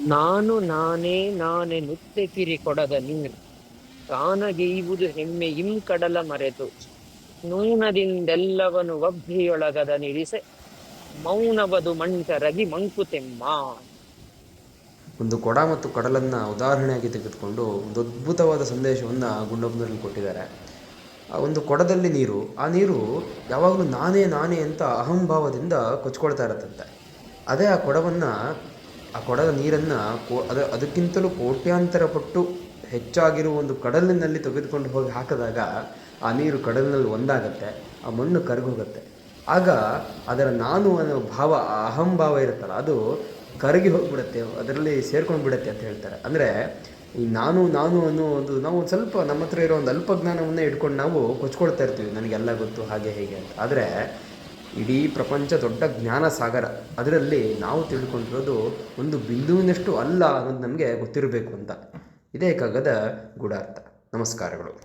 ನಾನು ನಾನೇ ನಾನೇ ನುತ್ತೆ ಕಿರಿ ಕೊಡದ ನೀರು ತಾನಗೆಯುವುದು ಹೆಮ್ಮೆ ಇಂ ಕಡಲ ಮರೆತು. ನೂನದಿಂದೆಲ್ಲವನು ಒಬ್ಬಿಯೊಳಗದ ನಿರಿಸೆ. ಮೌನವದು ಮಂಟರಗಿ ಮಂಕುತೆಮ್ಮ. ಒಂದು ಕೊಡ ಮತ್ತು ಕಡಲನ್ನು ಉದಾಹರಣೆಯಾಗಿ ತೆಗೆದುಕೊಂಡು ಒಂದು ಅದ್ಭುತವಾದ ಸಂದೇಶವನ್ನು ಗುಂಡಪ್ಪನಲ್ಲಿ ಕೊಟ್ಟಿದ್ದಾರೆ. ಆ ಒಂದು ಕೊಡದಲ್ಲಿ ನೀರು, ಆ ನೀರು ಯಾವಾಗಲೂ ನಾನೇ ನಾನೇ ಅಂತ ಅಹಂಭಾವದಿಂದ ಕೊಚ್ಕೊಳ್ತಾ ಇರತ್ತಂತೆ. ಅದೇ ಆ ಕೊಡವನ್ನು ಆ ಕೊಡದ ನೀರನ್ನು ಕೋ, ಅದು, ಅದಕ್ಕಿಂತಲೂ ಕೋಟ್ಯಾಂತರ ಪಟ್ಟು ಹೆಚ್ಚಾಗಿರುವ ಒಂದು ಕಡಲಿನಲ್ಲಿ ತೆಗೆದುಕೊಂಡು ಹೋಗಿ ಹಾಕಿದಾಗ ಆ ನೀರು ಕಡಲಿನಲ್ಲಿ ಒಂದಾಗತ್ತೆ, ಆ ಮಣ್ಣು ಕರಗೋಗುತ್ತೆ. ಆಗ ಅದರ ನಾನು ಅನ್ನೋ ಭಾವ ಅಹಂಭಾವ ಇರುತ್ತಲ್ಲ, ಅದು ಕರಗಿ ಹೋಗ್ಬಿಡುತ್ತೆ, ಅದರಲ್ಲಿ ಸೇರ್ಕೊಂಡು ಬಿಡುತ್ತೆ ಅಂತ ಹೇಳ್ತಾರೆ. ಅಂದರೆ ಈ ನಾನು ನಾನು ಅನ್ನೋ ಒಂದು, ನಾವು ಒಂದು ಸ್ವಲ್ಪ ನಮ್ಮ ಹತ್ರ ಇರೋ ಒಂದು ಅಲ್ಪ ಜ್ಞಾನವನ್ನೇ ಇಟ್ಕೊಂಡು ನಾವು ಕೊಚ್ಕೊಳ್ತಾ ಇರ್ತೀವಿ, ನನಗೆಲ್ಲ ಗೊತ್ತು, ಹಾಗೆ, ಹೇಗೆ ಅಂತ. ಆದರೆ ಇಡೀ ಪ್ರಪಂಚ ದೊಡ್ಡ ಜ್ಞಾನ ಸಾಗರ. ಅದರಲ್ಲಿ ನಾವು ತಿಳ್ಕೊಂಡಿರೋದು ಒಂದು ಬಿಂದುವಿನಷ್ಟು ಅಲ್ಲ ಅನ್ನೋದು ನಮಗೆ ಗೊತ್ತಿರಬೇಕು ಅಂತ. ಇದೇ ಕಾಗದ ಗೂಢಾರ್ಥ ನಮಸ್ಕಾರಗಳು.